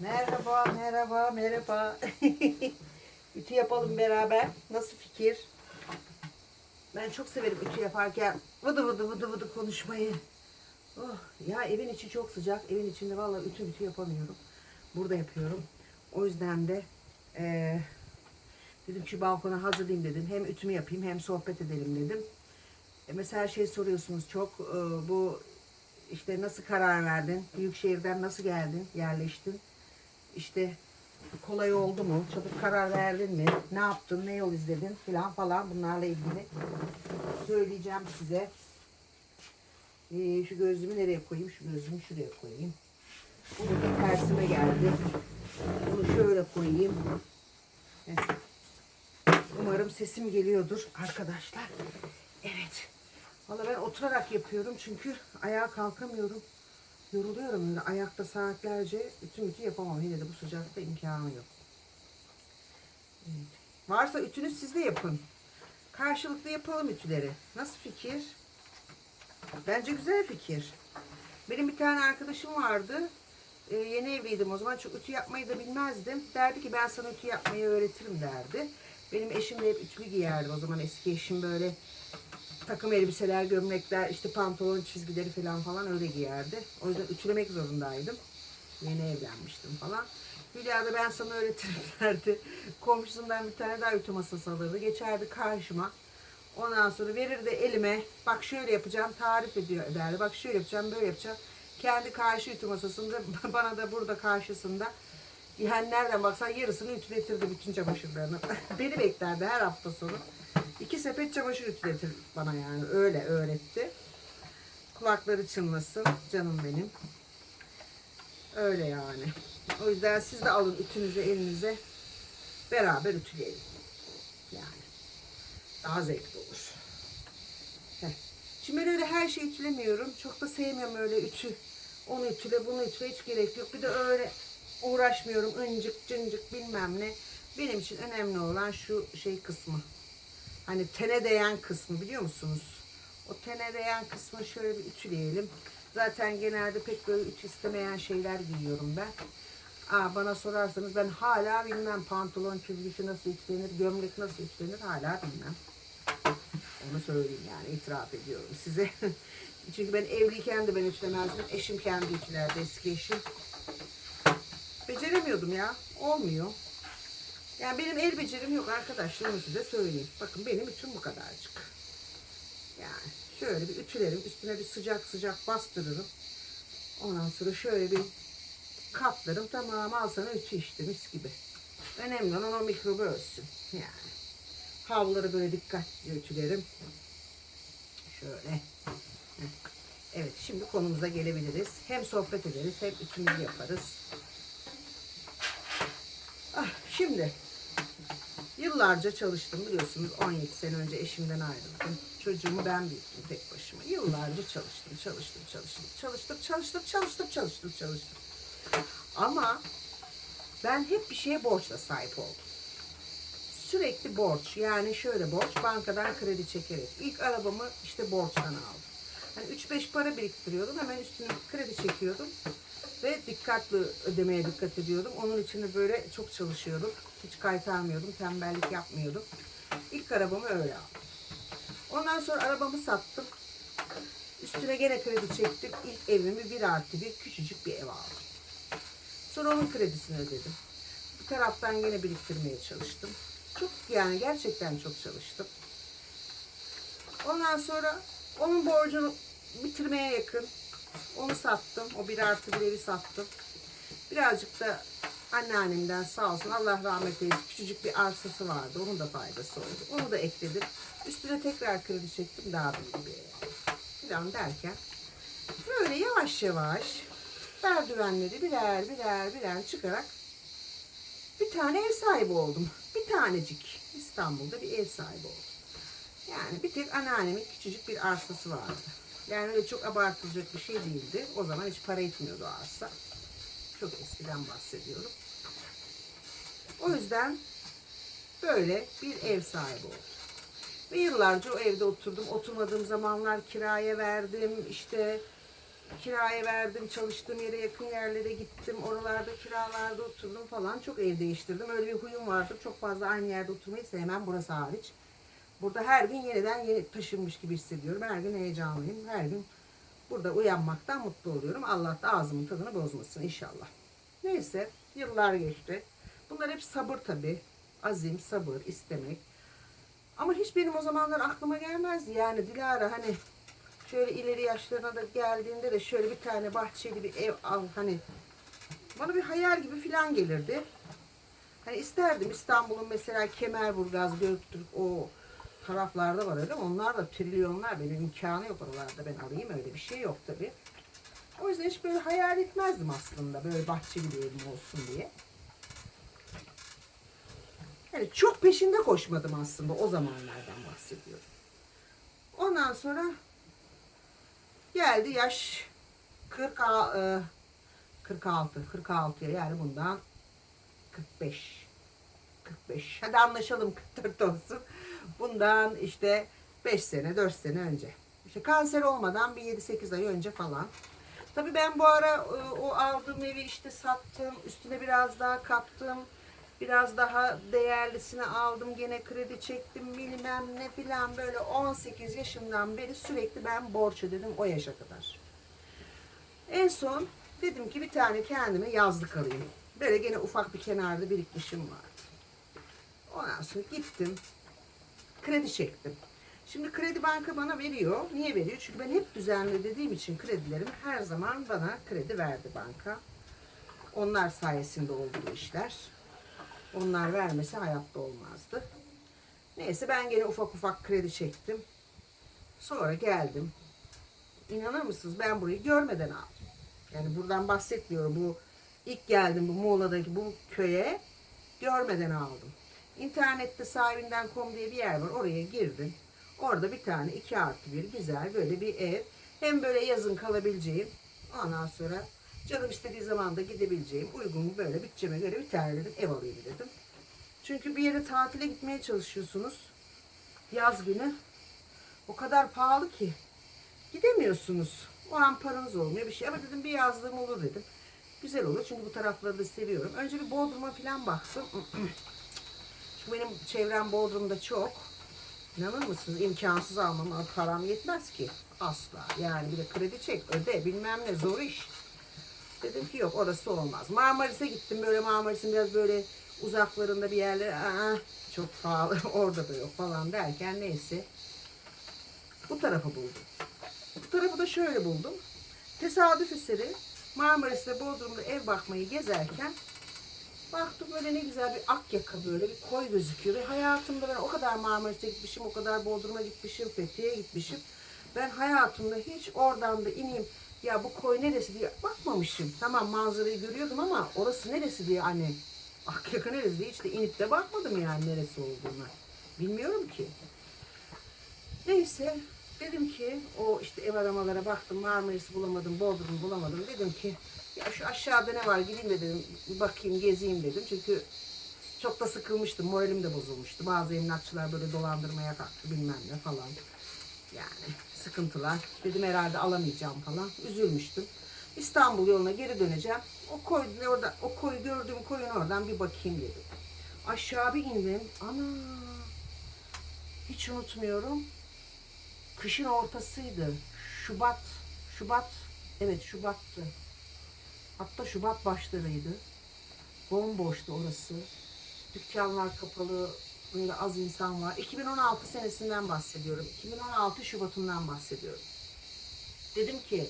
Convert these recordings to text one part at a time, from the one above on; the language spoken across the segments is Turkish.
Merhaba, merhaba, merhaba. ütü yapalım beraber. Nasıl fikir? Ben çok severim ütü yaparken vıdı vıdı vıdı vıdı konuşmayı. Oh, ya evin içi çok sıcak. Evin içinde vallahi ütü ütü yapamıyorum. Burada yapıyorum. O yüzden de eee, dedim ki balkona hazırlayayım dedim. Hem ütümü yapayım hem sohbet edelim dedim. E, mesela şey soruyorsunuz çok e, bu işte nasıl karar verdin? Büyükşehir'den nasıl geldin? Yerleştin? İşte kolay oldu mu? Çabuk karar verdin mi? Ne yaptın? Ne yol izledin? Filan falan bunlarla ilgili söyleyeceğim size. Ee, şu gözlüğümü nereye koyayım? Şu gözlüğümü şuraya koyayım. Bu burada tersime geldi. Bunu şöyle koyayım. Heh. Umarım sesim geliyordur arkadaşlar. Evet. Valla ben oturarak yapıyorum çünkü ayağa kalkamıyorum. Yoruluyorum öyle ayakta saatlerce ütü ütü yapamam. Yine de bu sıcakta imkanı yok. Evet. Varsa ütünüz siz de yapın. Karşılıklı yapalım ütüleri. Nasıl fikir? Bence güzel fikir. Benim bir tane arkadaşım vardı. Ee, yeni evliydim o zaman çok ütü yapmayı da bilmezdim. Derdi ki ben sana ütü yapmayı öğretirim derdi. Benim eşim de hep ütülü giyerdi o zaman eski eşim böyle takım elbiseler, gömlekler, işte pantolon çizgileri falan falan öyle giyerdi. O yüzden ütülemek zorundaydım. Yeni evlenmiştim falan. Hülya da ben sana öğretirim derdi. Komşusundan bir tane daha ütü masası alırdı. Geçerdi karşıma. Ondan sonra verirdi elime. Bak şöyle yapacağım tarif ediyor ederdi. Bak şöyle yapacağım böyle yapacağım. Kendi karşı ütü masasında bana da burada karşısında yani nereden baksan yarısını ütületirdi bütün çamaşırlarını. Beni beklerdi her hafta sonu. Sepet çamaşır ütületir bana yani. Öyle öğretti. Kulakları çınlasın canım benim. Öyle yani. O yüzden siz de alın ütünüzü elinize. Beraber ütüleyelim. Yani. Daha zevkli olur. Heh. Şimdi ben öyle her şeyi ütülemiyorum. Çok da sevmiyorum öyle ütü. Onu ütüle bunu ütüle hiç gerek yok. Bir de öyle uğraşmıyorum. Incik cıncık bilmem ne. Benim için önemli olan şu şey kısmı. Hani tene değen kısmı biliyor musunuz? O tene değen kısmı şöyle bir ütüleyelim. Zaten genelde pek böyle ütü istemeyen şeyler giyiyorum ben. Aa, bana sorarsanız ben hala bilmem pantolon çizgisi nasıl ütülenir, gömlek nasıl ütülenir hala bilmem. Onu söyleyeyim yani itiraf ediyorum size. Çünkü ben evliyken de ben ütülemezdim. Eşim kendi ütülerdi eski eşim. Beceremiyordum ya. Olmuyor. Yani benim el becerim yok arkadaşlar onu size söyleyeyim. Bakın benim ütüm bu kadarcık. Yani şöyle bir ütülerim. Üstüne bir sıcak sıcak bastırırım. Ondan sonra şöyle bir katlarım. Tamam al sana ütü işte mis gibi. Önemli olan o mikrobu ölsün. Yani. Havluları böyle dikkatli ütülerim. Şöyle. Evet şimdi konumuza gelebiliriz. Hem sohbet ederiz hem ütümüzü yaparız. Ah, şimdi yıllarca çalıştım biliyorsunuz 17 sene önce eşimden ayrıldım. Çocuğumu ben büyüttüm tek başıma. Yıllarca çalıştım, çalıştım, çalıştım, çalıştım, çalıştım, çalıştım, çalıştım, çalıştım. Ama ben hep bir şeye borçla sahip oldum. Sürekli borç. Yani şöyle borç, bankadan kredi çekerek. İlk arabamı işte borçtan aldım. Hani 3-5 para biriktiriyordum. Hemen üstüne kredi çekiyordum. Ve dikkatli ödemeye dikkat ediyordum. Onun için de böyle çok çalışıyordum. Hiç kaytarmıyordum, tembellik yapmıyordum. İlk arabamı öyle aldım. Ondan sonra arabamı sattım. Üstüne gene kredi çektim. İlk evimi bir artı bir küçücük bir ev aldım. Sonra onun kredisini ödedim. Bir taraftan yine biriktirmeye çalıştım. Çok yani gerçekten çok çalıştım. Ondan sonra onun borcunu bitirmeye yakın onu sattım. O bir artı bir evi sattım. Birazcık da anneannemden sağ olsun Allah rahmet eylesin küçücük bir arsası vardı. Onun da faydası oldu. Onu da ekledim. Üstüne tekrar kredi çektim daha büyük bir. Falan derken böyle yavaş yavaş merdivenleri birer birer birer çıkarak bir tane ev sahibi oldum. Bir tanecik İstanbul'da bir ev sahibi oldum. Yani bir tek anneannemin küçücük bir arsası vardı. Yani öyle çok abartılacak bir şey değildi. O zaman hiç para etmiyordu arsa. Çok eskiden bahsediyorum. O yüzden böyle bir ev sahibi oldum. Ve yıllarca o evde oturdum. Oturmadığım zamanlar kiraya verdim. İşte kiraya verdim, çalıştığım yere yakın yerlere gittim, oralarda kiralarda oturdum falan. Çok ev değiştirdim. Öyle bir huyum vardır. Çok fazla aynı yerde oturmayı sevmem, burası hariç. Burada her gün yeniden yeni taşınmış gibi hissediyorum. Her gün heyecanlıyım. Her gün burada uyanmaktan mutlu oluyorum. Allah da ağzımın tadını bozmasın inşallah. Neyse, yıllar geçti. Bunlar hep sabır tabii. Azim, sabır, istemek. Ama hiç benim o zamanlar aklıma gelmezdi. Yani Dilara hani şöyle ileri yaşlarına da geldiğinde de şöyle bir tane bahçeli bir ev al hani bana bir hayal gibi filan gelirdi. Hani isterdim İstanbul'un mesela Kemerburgaz, Göktürk o taraflarda var öyle. Onlar da trilyonlar benim imkanı yok oralarda ben alayım öyle bir şey yok tabi. O yüzden hiç böyle hayal etmezdim aslında böyle bahçeli bir evim olsun diye. Yani çok peşinde koşmadım aslında o zamanlardan bahsediyorum. Ondan sonra geldi yaş 40 a- e, 46 46'ya yani bundan 45 45 hadi anlaşalım 44 olsun. Bundan işte 5 sene 4 sene önce. İşte kanser olmadan bir 7-8 ay önce falan. Tabii ben bu ara e, o aldığım evi işte sattım. Üstüne biraz daha kattım. Biraz daha değerlisini aldım. Gene kredi çektim bilmem ne filan böyle 18 yaşımdan beri sürekli ben borç ödedim o yaşa kadar. En son dedim ki bir tane kendime yazlık alayım. Böyle gene ufak bir kenarda birikmişim vardı. Ondan sonra gittim. Kredi çektim. Şimdi kredi banka bana veriyor. Niye veriyor? Çünkü ben hep düzenli dediğim için kredilerim her zaman bana kredi verdi banka. Onlar sayesinde oldu bu işler. Onlar vermese hayatta olmazdı. Neyse ben gene ufak ufak kredi çektim. Sonra geldim. İnanır mısınız ben burayı görmeden aldım. Yani buradan bahsetmiyorum. Bu ilk geldim bu Muğla'daki bu köye görmeden aldım. İnternette sahibinden.com diye bir yer var. Oraya girdim. Orada bir tane iki artı bir güzel böyle bir ev. Hem böyle yazın kalabileceğim. Ondan sonra canım istediği zaman da gidebileceğim. Uygun böyle bütçeme göre bir tane dedim ev alayım dedim. Çünkü bir yere tatile gitmeye çalışıyorsunuz. Yaz günü. O kadar pahalı ki. Gidemiyorsunuz. O an paranız olmuyor bir şey. Ama dedim bir yazlığım olur dedim. Güzel olur çünkü bu tarafları da seviyorum. Önce bir Bodrum'a falan baktım. Benim çevrem Bodrum'da çok. İnanır mısınız? İmkansız almam. Param yetmez ki. Asla. Yani bir de kredi çek, öde bilmem ne zor iş. Dedim ki yok orası olmaz. Marmaris'e gittim. Böyle Marmaris'in biraz böyle uzaklarında bir yerler. Aa, çok pahalı. Orada da yok falan derken neyse. Bu tarafı buldum. Bu tarafı da şöyle buldum. Tesadüf eseri Marmaris'te Bodrum'da ev bakmayı gezerken baktım böyle ne güzel bir akyaka böyle bir koy gözüküyor. Ve hayatımda ben o kadar Marmaris'e gitmişim, o kadar Bodrum'a gitmişim, Fethiye'ye gitmişim. Ben hayatımda hiç oradan da ineyim ya bu koy neresi diye bakmamışım. Tamam manzarayı görüyordum ama orası neresi diye hani Akyaka neresi diye hiç de inip de bakmadım yani neresi olduğunu. Bilmiyorum ki. Neyse dedim ki o işte ev aramalara baktım Marmaris'i bulamadım, Bodrum'u bulamadım. Dedim ki ya şu aşağıda ne var gideyim de dedim bir bakayım gezeyim dedim. Çünkü çok da sıkılmıştım, moralim de bozulmuştu. Bazı emlakçılar böyle dolandırmaya kalktı bilmem ne falan. Yani sıkıntılar. Dedim herhalde alamayacağım falan. Üzülmüştüm. İstanbul yoluna geri döneceğim. O koy orada o koyu gördüğüm koyun oradan bir bakayım dedim. Aşağı bir indim. Ana! Hiç unutmuyorum. Kışın ortasıydı. Şubat. Şubat. Evet Şubat'tı. Hatta Şubat başlarıydı. Bomboştu orası. Dükkanlar kapalı. Böyle az insan var. 2016 senesinden bahsediyorum. 2016 Şubat'ından bahsediyorum. Dedim ki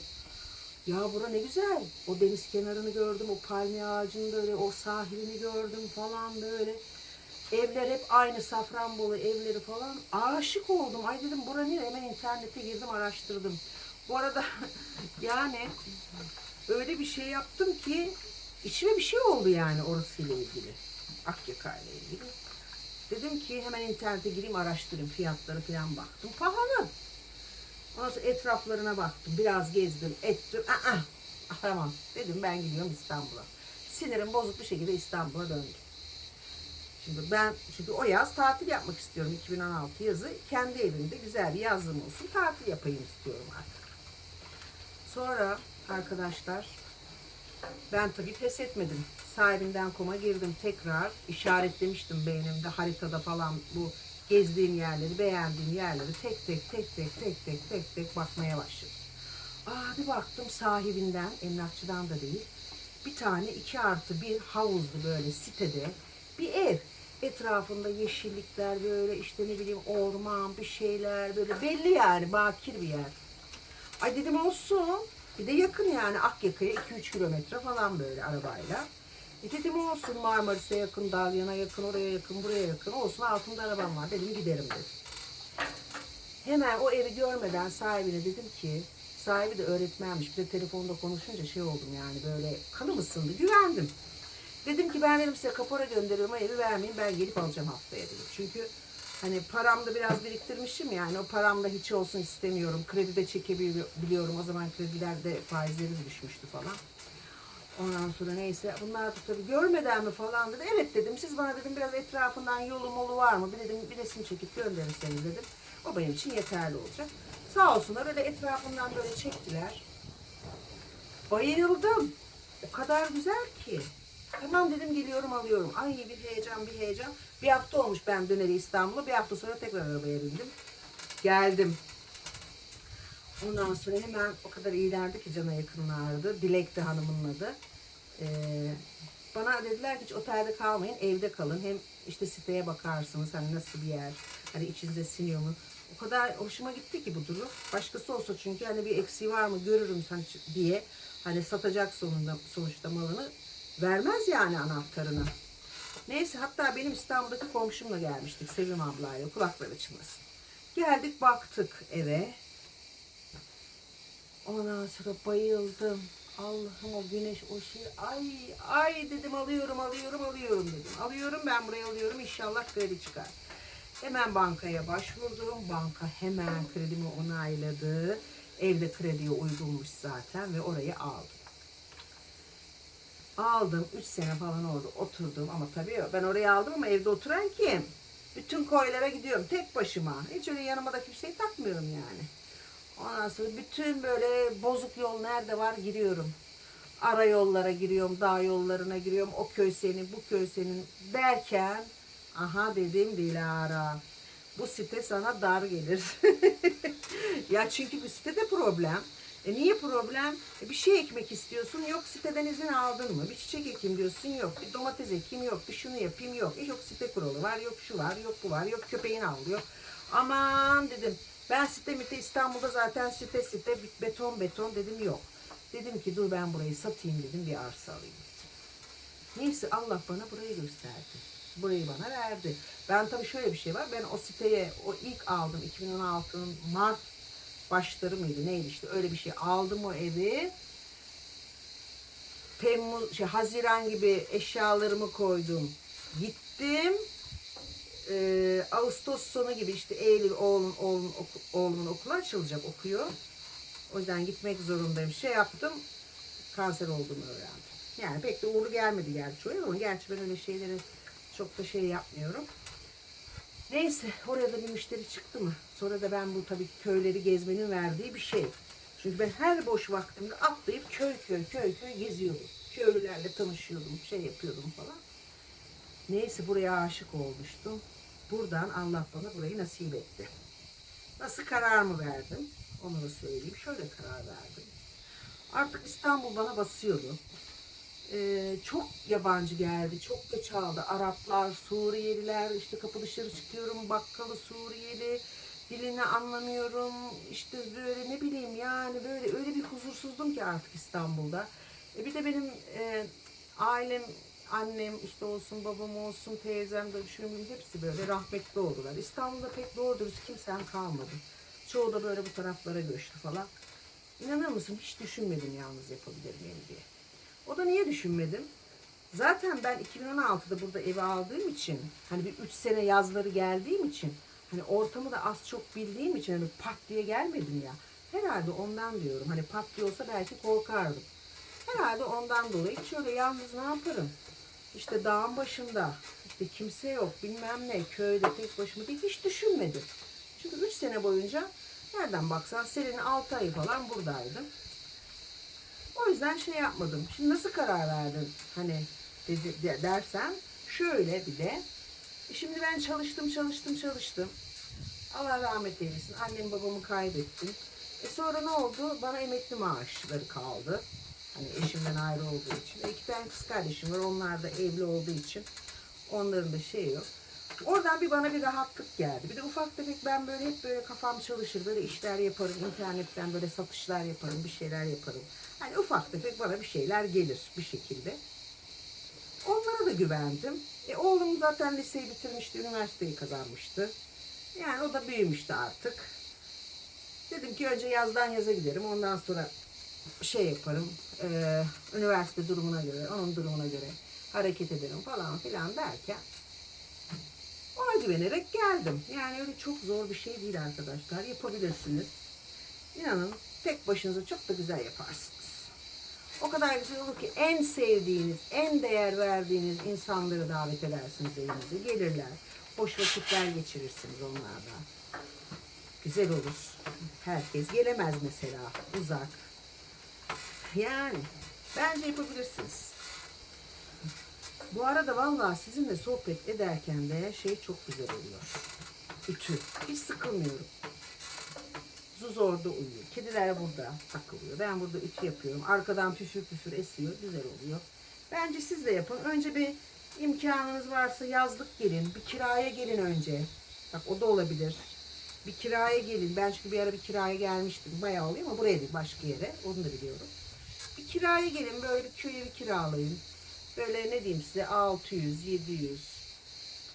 ya bura ne güzel. O deniz kenarını gördüm. O palmiye ağacının böyle o sahilini gördüm falan böyle. Evler hep aynı Safranbolu evleri falan. Aşık oldum. Ay dedim bura ne? Hemen internete girdim araştırdım. Bu arada yani öyle bir şey yaptım ki içime bir şey oldu yani orasıyla ilgili. Akyaka ile ilgili. Dedim ki hemen internete gireyim araştırayım fiyatları falan baktım. Pahalı. Ondan sonra etraflarına baktım. Biraz gezdim, ettim. Aa, tamam. Dedim ben gidiyorum İstanbul'a. Sinirim bozuk bir şekilde İstanbul'a döndüm. Şimdi ben çünkü o yaz tatil yapmak istiyorum 2016 yazı. Kendi evimde güzel bir yazlığım olsun. Tatil yapayım istiyorum artık. Sonra arkadaşlar. Ben tabii pes etmedim. Sahibinden koma girdim tekrar. işaretlemiştim beynimde haritada falan bu gezdiğim yerleri, beğendiğim yerleri tek tek tek tek tek tek tek tek bakmaya başladım. Aa bir baktım sahibinden, emlakçıdan da değil. Bir tane iki artı bir havuzlu böyle sitede bir ev. Etrafında yeşillikler böyle işte ne bileyim orman bir şeyler böyle belli yani bakir bir yer. Ay dedim olsun. Bir de yakın yani Akyaka'ya 2-3 kilometre falan böyle arabayla. E dedim olsun Marmaris'e yakın, Dalyan'a yakın, oraya yakın, buraya yakın olsun altımda arabam var dedim giderim dedim. Hemen o evi görmeden sahibine dedim ki sahibi de öğretmenmiş. Bir de telefonda konuşunca şey oldum yani böyle kanım ısındı. Güvendim. Dedim ki ben dedim size kapora gönderiyorum o evi vermeyin ben gelip alacağım haftaya dedim. Çünkü hani paramda biraz biriktirmişim yani o paramda hiç olsun istemiyorum. Kredi de çekebiliyorum. O zaman kredilerde faizleri düşmüştü falan. Ondan sonra neyse bunlar tabii görmeden mi falan dedi. Evet dedim siz bana dedim biraz etrafından yolu molu var mı? Bir dedim bir resim çekip gönderirseniz dedim. O benim için yeterli olacak. Sağ olsunlar öyle etrafından böyle çektiler. Bayıldım. O kadar güzel ki. Tamam dedim geliyorum alıyorum. Ay bir heyecan bir heyecan. Bir hafta olmuş ben döneri İstanbul'a. Bir hafta sonra tekrar arabaya bindim. Geldim. Ondan sonra hemen o kadar iyilerdi ki cana yakınlardı. Dilek de hanımın adı. Ee, bana dediler ki hiç otelde kalmayın evde kalın. Hem işte siteye bakarsınız hani nasıl bir yer. Hani içinize siniyor mu? O kadar hoşuma gitti ki bu durum. Başkası olsa çünkü hani bir eksiği var mı görürüm sen diye. Hani satacak sonunda sonuçta malını vermez yani anahtarını. Neyse hatta benim İstanbul'daki komşumla gelmiştik Sevim ablayla kulakları açılmasın. Geldik baktık eve. Ondan sonra bayıldım. Allah'ım o güneş o şey ay ay dedim alıyorum alıyorum alıyorum dedim. Alıyorum ben buraya alıyorum inşallah kredi çıkar. Hemen bankaya başvurdum. Banka hemen kredimi onayladı. Evde krediye uygunmuş zaten ve orayı aldım. Aldım. 3 sene falan orada oturdum ama tabii ben oraya aldım ama evde oturan kim? Bütün koylara gidiyorum tek başıma. Hiç öyle yanıma da kimseyi takmıyorum yani. Ondan sonra bütün böyle bozuk yol nerede var giriyorum. Ara yollara giriyorum, dağ yollarına giriyorum. O köy senin, bu köy senin derken aha dedim Dilara. Bu site sana dar gelir. ya çünkü bu sitede problem. E niye problem? E bir şey ekmek istiyorsun. Yok siteden izin aldın mı? Bir çiçek ekeyim diyorsun. Yok. Bir domates ekeyim. Yok. Bir şunu yapayım. Yok. E yok site kuralı var. Yok şu var. Yok bu var. Yok köpeğin avlıyor. Aman dedim. Ben site mite İstanbul'da zaten site site beton beton dedim yok. Dedim ki dur ben burayı satayım dedim bir arsa alayım. Neyse Allah bana burayı gösterdi. Burayı bana verdi. Ben tabii şöyle bir şey var. Ben o siteye o ilk aldım 2016'nın Mart başları mıydı neydi işte öyle bir şey aldım o evi. Temmuz, şey, Haziran gibi eşyalarımı koydum. Gittim. Ee, Ağustos sonu gibi işte Eylül oğlum, oğlum, oku, oğlumun okulu açılacak okuyor. O yüzden gitmek zorundayım. Şey yaptım. Kanser olduğumu öğrendim. Yani pek de uğurlu gelmedi gerçi öyle ama gerçi ben öyle şeyleri çok da şey yapmıyorum. Neyse oraya da bir müşteri çıktı mı? Sonra da ben bu tabii köyleri gezmenin verdiği bir şey. Çünkü ben her boş vaktimde atlayıp köy köy köy köy geziyordum. Köylülerle tanışıyordum, şey yapıyordum falan. Neyse buraya aşık olmuştum. Buradan Allah bana burayı nasip etti. Nasıl karar mı verdim? Onu da söyleyeyim. Şöyle karar verdim. Artık İstanbul bana basıyordu. Ee, çok yabancı geldi. Çok göç aldı. Araplar, Suriyeliler, işte kapı dışarı çıkıyorum bakkalı Suriyeli. Dilini anlamıyorum. İşte böyle ne bileyim yani böyle öyle bir huzursuzdum ki artık İstanbul'da. E bir de benim e, ailem, annem işte olsun, babam olsun, teyzem de düşünün hepsi böyle rahmetli oldular. İstanbul'da pek doğru dürüst kimsem kalmadı. Çoğu da böyle bu taraflara göçtü falan. İnanır mısın hiç düşünmedim yalnız yapabilirim evi diye. O da niye düşünmedim? Zaten ben 2016'da burada evi aldığım için hani bir 3 sene yazları geldiğim için hani ortamı da az çok bildiğim için hani pat diye gelmedim ya. Herhalde ondan diyorum. Hani pat diye olsa belki korkardım. Herhalde ondan dolayı şöyle yalnız ne yaparım? İşte dağın başında işte kimse yok bilmem ne köyde tek başıma diye hiç düşünmedim. Çünkü 3 sene boyunca nereden baksan senenin 6 ayı falan buradaydım. O yüzden şey yapmadım. Şimdi nasıl karar verdin hani dedi, de- dersen şöyle bir de. Şimdi ben çalıştım çalıştım çalıştım. Allah rahmet eylesin. Annem babamı kaybettim. E sonra ne oldu? Bana emekli maaşları kaldı. Hani eşimden ayrı olduğu için. E iki tane kız kardeşim var. Onlar da evli olduğu için. Onların da şey yok. Oradan bir bana bir rahatlık geldi. Bir de ufak tefek ben böyle hep böyle kafam çalışır. Böyle işler yaparım. internetten böyle satışlar yaparım. Bir şeyler yaparım. Hani ufak tefek bana bir şeyler gelir bir şekilde. Onlara da güvendim. E, oğlum zaten liseyi bitirmişti. Üniversiteyi kazanmıştı. Yani o da büyümüştü artık. Dedim ki önce yazdan yaza giderim. Ondan sonra şey yaparım. e, üniversite durumuna göre, onun durumuna göre hareket ederim falan filan derken ona güvenerek geldim. Yani öyle çok zor bir şey değil arkadaşlar. Yapabilirsiniz. İnanın tek başınıza çok da güzel yaparsınız. O kadar güzel olur ki en sevdiğiniz, en değer verdiğiniz insanları davet edersiniz evinize. Gelirler. Hoş vakitler geçirirsiniz onlarla. Güzel olur. Herkes gelemez mesela. Uzak. Yani bence yapabilirsiniz. Bu arada vallahi sizinle sohbet ederken de şey çok güzel oluyor. Ütü. Hiç sıkılmıyorum. Zuz orada uyuyor. Kediler burada takılıyor. Ben burada ütü yapıyorum. Arkadan püfür püfür esiyor. Güzel oluyor. Bence siz de yapın. Önce bir imkanınız varsa yazlık gelin. Bir kiraya gelin önce. Bak o da olabilir. Bir kiraya gelin. Ben çünkü bir ara bir kiraya gelmiştim. Bayağı oluyor ama buraya değil başka yere. Onu da biliyorum. Bir kiraya gelin. Böyle bir köy evi kiralayın. Böyle ne diyeyim size 600, 700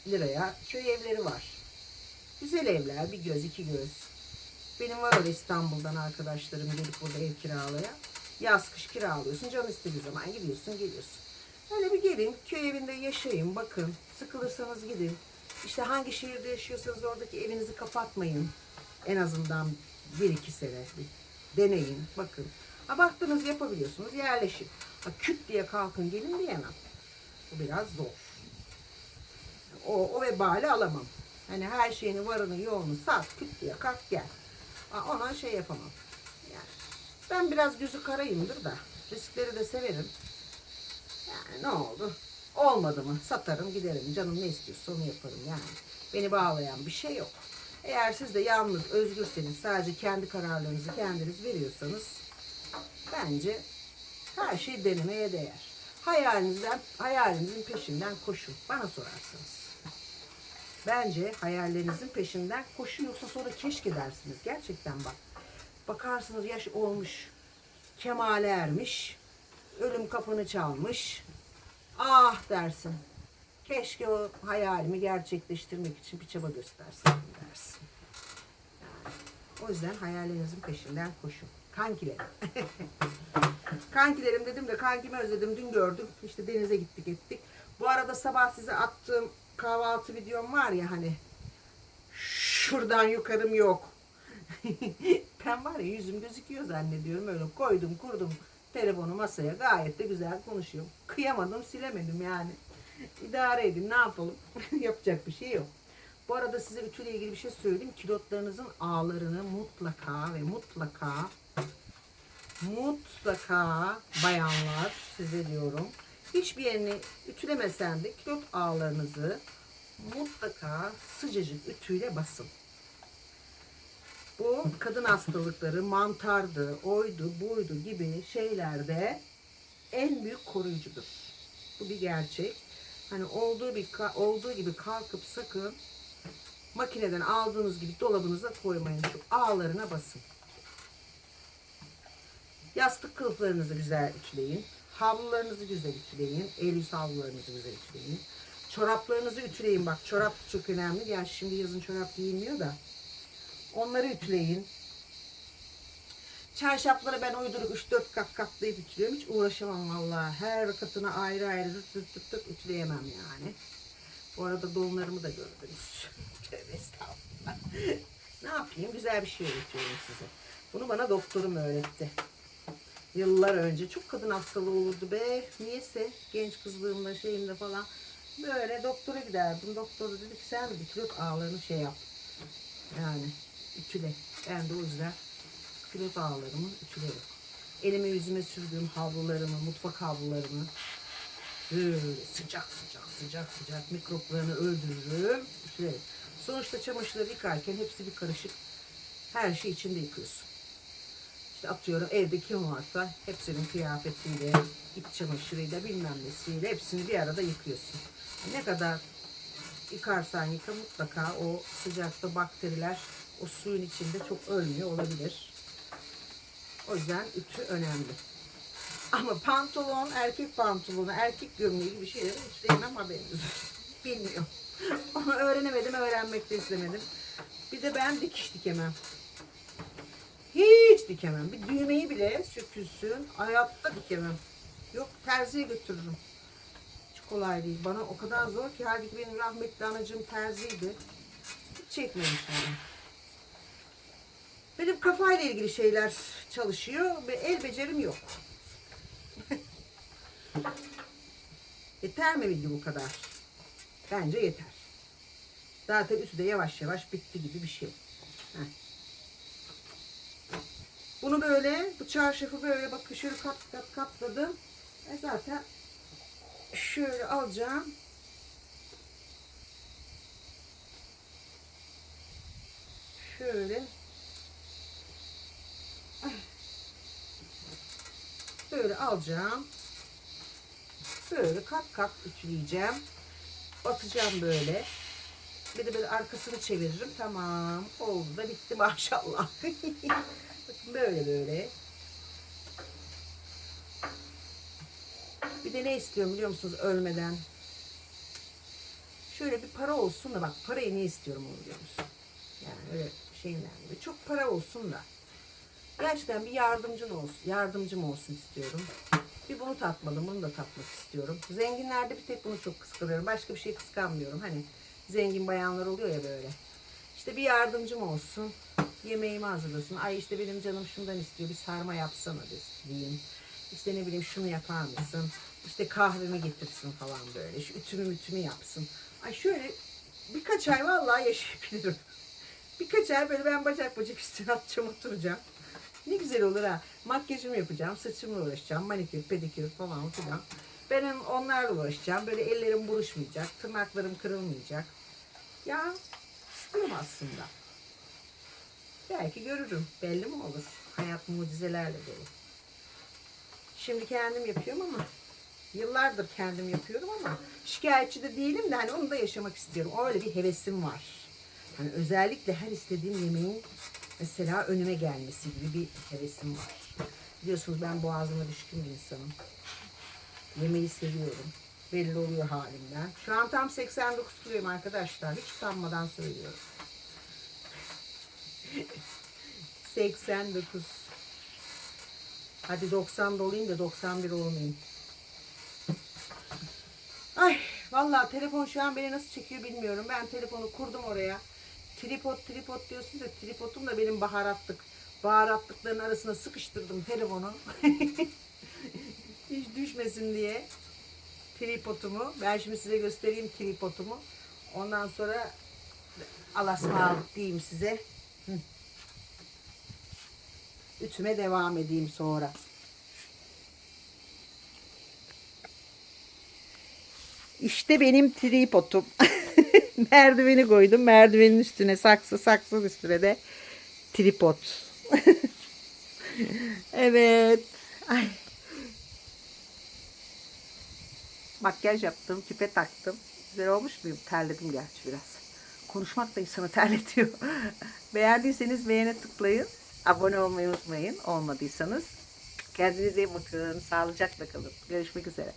liraya köy evleri var. Güzel evler. Bir göz, iki göz. Benim var öyle İstanbul'dan arkadaşlarım gelip burada ev kiralaya. Yaz kış kiralıyorsun. Can istediği zaman gidiyorsun geliyorsun. Öyle bir gelin köy evinde yaşayın bakın. Sıkılırsanız gidin. İşte hangi şehirde yaşıyorsanız oradaki evinizi kapatmayın. En azından bir iki sene bir deneyin bakın. Ha baktınız yapabiliyorsunuz yerleşin. Ha küt diye kalkın gelin diyemem. Bu biraz zor. O, o vebali alamam. Hani her şeyini varını yoğunu sat küt diye kalk gel. Ona şey yapamam. Yani ben biraz gözü karayımdır da riskleri de severim. Yani ne oldu? Olmadı mı? Satarım giderim. Canım ne istiyorsa onu yaparım yani. Beni bağlayan bir şey yok. Eğer siz de yalnız özgürseniz sadece kendi kararlarınızı kendiniz veriyorsanız bence her şey denemeye değer. Hayalinizden, hayalinizin peşinden koşun. Bana sorarsanız. Bence hayallerinizin peşinden koşun yoksa sonra keşke dersiniz. Gerçekten bak. Bakarsınız yaş olmuş, kemale ermiş, ölüm kapını çalmış. Ah dersin. Keşke o hayalimi gerçekleştirmek için bir çaba gösterseydim dersin. O yüzden hayallerinizin peşinden koşun. Kankilerim. Kankilerim dedim de kankimi özledim. Dün gördüm. İşte denize gittik ettik. Bu arada sabah size attığım kahvaltı videom var ya hani. Şuradan yukarım yok. ben var ya yüzüm gözüküyor zannediyorum. Öyle koydum kurdum telefonu masaya gayet de güzel konuşuyorum. Kıyamadım silemedim yani. İdare edin ne yapalım. Yapacak bir şey yok. Bu arada size ütüyle ilgili bir şey söyleyeyim. Kilotlarınızın ağlarını mutlaka ve mutlaka mutlaka bayanlar size diyorum. Hiçbir yerini ütülemesen de kilot ağlarınızı mutlaka sıcacık ütüyle basın. Bu kadın hastalıkları, mantardı, oydu, buydu gibi şeylerde en büyük koruyucudur. Bu bir gerçek. Hani olduğu bir olduğu gibi kalkıp sakın makineden aldığınız gibi dolabınıza koymayın. Şu ağlarına basın. Yastık kılıflarınızı güzel ütüleyin. Havlularınızı güzel ütüleyin. El yüz havlularınızı güzel ütüleyin. Çoraplarınızı ütüleyin. Bak çorap çok önemli. Yani şimdi yazın çorap giyilmiyor da. Onları ütüleyin. Çarşafları ben uyduruk 3-4 kat katlayıp ütülüyorum. Hiç uğraşamam vallahi. Her katına ayrı ayrı tık tık tık tık ütüleyemem yani. Bu arada donlarımı da gördünüz. Tövbe estağfurullah. ne yapayım? Güzel bir şey öğretiyorum size. Bunu bana doktorum öğretti. Yıllar önce çok kadın hastalığı olurdu be. Niyeyse genç kızlığımda şeyimde falan. Böyle doktora giderdim. Doktor dedi ki sen de kilot ağlarını şey yap. Yani ütüle. Ben de o yüzden kilot ağlarımı ütülerim. elime yüzüme sürdüğüm havlularımı, mutfak havlularımı böyle sıcak sıcak sıcak sıcak mikroplarını öldürürüm. Sürerim. Sonuçta çamaşırları yıkarken hepsi bir karışık her şey içinde yıkıyorsun. İşte atıyorum evde kim varsa hepsinin kıyafetiyle, iç çamaşırıyla bilmem nesiyle hepsini bir arada yıkıyorsun. Ne kadar yıkarsan yıka mutlaka o sıcakta bakteriler o suyun içinde çok ölmüyor olabilir. O yüzden ütü önemli. Ama pantolon, erkek pantolonu, erkek gömleği gibi şeyleri hiç değmem haberiniz. Bilmiyorum. Onu öğrenemedim, öğrenmek de istemedim. Bir de ben dikiş dikemem. Hiç dikemem. Bir düğmeyi bile sökülsün, hayatta dikemem. Yok terziye götürürüm. Hiç kolay değil. Bana o kadar zor ki halbuki benim rahmetli anacığım terziydi. Hiç çekmemiş yani. Benim kafayla ilgili şeyler çalışıyor ve el becerim yok. yeter mi bilgi bu kadar? Bence yeter. Zaten üstü de yavaş yavaş bitti gibi bir şey. Heh. Bunu böyle, bu çarşafı böyle bak şöyle kat kat katladım. E zaten şöyle alacağım. Şöyle. Böyle alacağım. Böyle kat kat ütüleyeceğim. Basacağım böyle. Bir de böyle arkasını çeviririm. Tamam. Oldu da bitti maşallah. Böyle böyle. Bir de ne istiyorum biliyor musunuz ölmeden? Şöyle bir para olsun da bak parayı ne istiyorum onu biliyor musun? Yani öyle şeyinden gibi. Çok para olsun da. Gerçekten bir yardımcın olsun, yardımcım olsun istiyorum. Bir bunu tatmadım, bunu da tatmak istiyorum. Zenginlerde bir tek bunu çok kıskanıyorum. Başka bir şey kıskanmıyorum. Hani zengin bayanlar oluyor ya böyle. İşte bir yardımcım olsun. Yemeğimi hazırlasın. Ay işte benim canım şundan istiyor. Bir sarma yapsana diyeyim. İşte ne bileyim şunu yapar mısın? İşte kahvemi getirsin falan böyle. Şu ütümü mütümü yapsın. Ay şöyle birkaç ay vallahi yaşayabilirim. Birkaç ay böyle ben bacak bacak üstüne atacağım oturacağım. Ne güzel olur ha. Makyajımı yapacağım, saçımla uğraşacağım, manikür, pedikür falan filan. Benim onlarla uğraşacağım. Böyle ellerim buruşmayacak, tırnaklarım kırılmayacak. Ya istiyorum aslında. Belki görürüm. Belli mi olur? Hayat mucizelerle dolu. Şimdi kendim yapıyorum ama yıllardır kendim yapıyorum ama şikayetçi de değilim de hani onu da yaşamak istiyorum. Öyle bir hevesim var. Hani özellikle her istediğim yemeğin mesela önüme gelmesi gibi bir hevesim var. Biliyorsunuz ben boğazıma düşkün bir insanım. Yemeği seviyorum. Belli oluyor halimden. Şu an tam 89 kiloyum arkadaşlar. Hiç utanmadan söylüyorum. 89. Hadi 90 olayım da 91 olmayayım. Ay vallahi telefon şu an beni nasıl çekiyor bilmiyorum. Ben telefonu kurdum oraya. Tripod tripod diyorsunuz ya tripodum da benim baharatlık. Baharatlıkların arasına sıkıştırdım telefonu. Hiç düşmesin diye tripodumu. Ben şimdi size göstereyim tripodumu. Ondan sonra alasmalık diyeyim size. Ütüme devam edeyim sonra. İşte benim tripodum. Merdiveni koydum. Merdivenin üstüne saksı, saksının üstüne de tripod. evet. Ay. Makyaj yaptım, küpe taktım. Güzel olmuş muyum? Terledim gerçi biraz. Konuşmak da insanı terletiyor. Beğendiyseniz beğene tıklayın. Abone olmayı unutmayın. Olmadıysanız kendinize iyi bakın. Sağlıcakla kalın. Görüşmek üzere.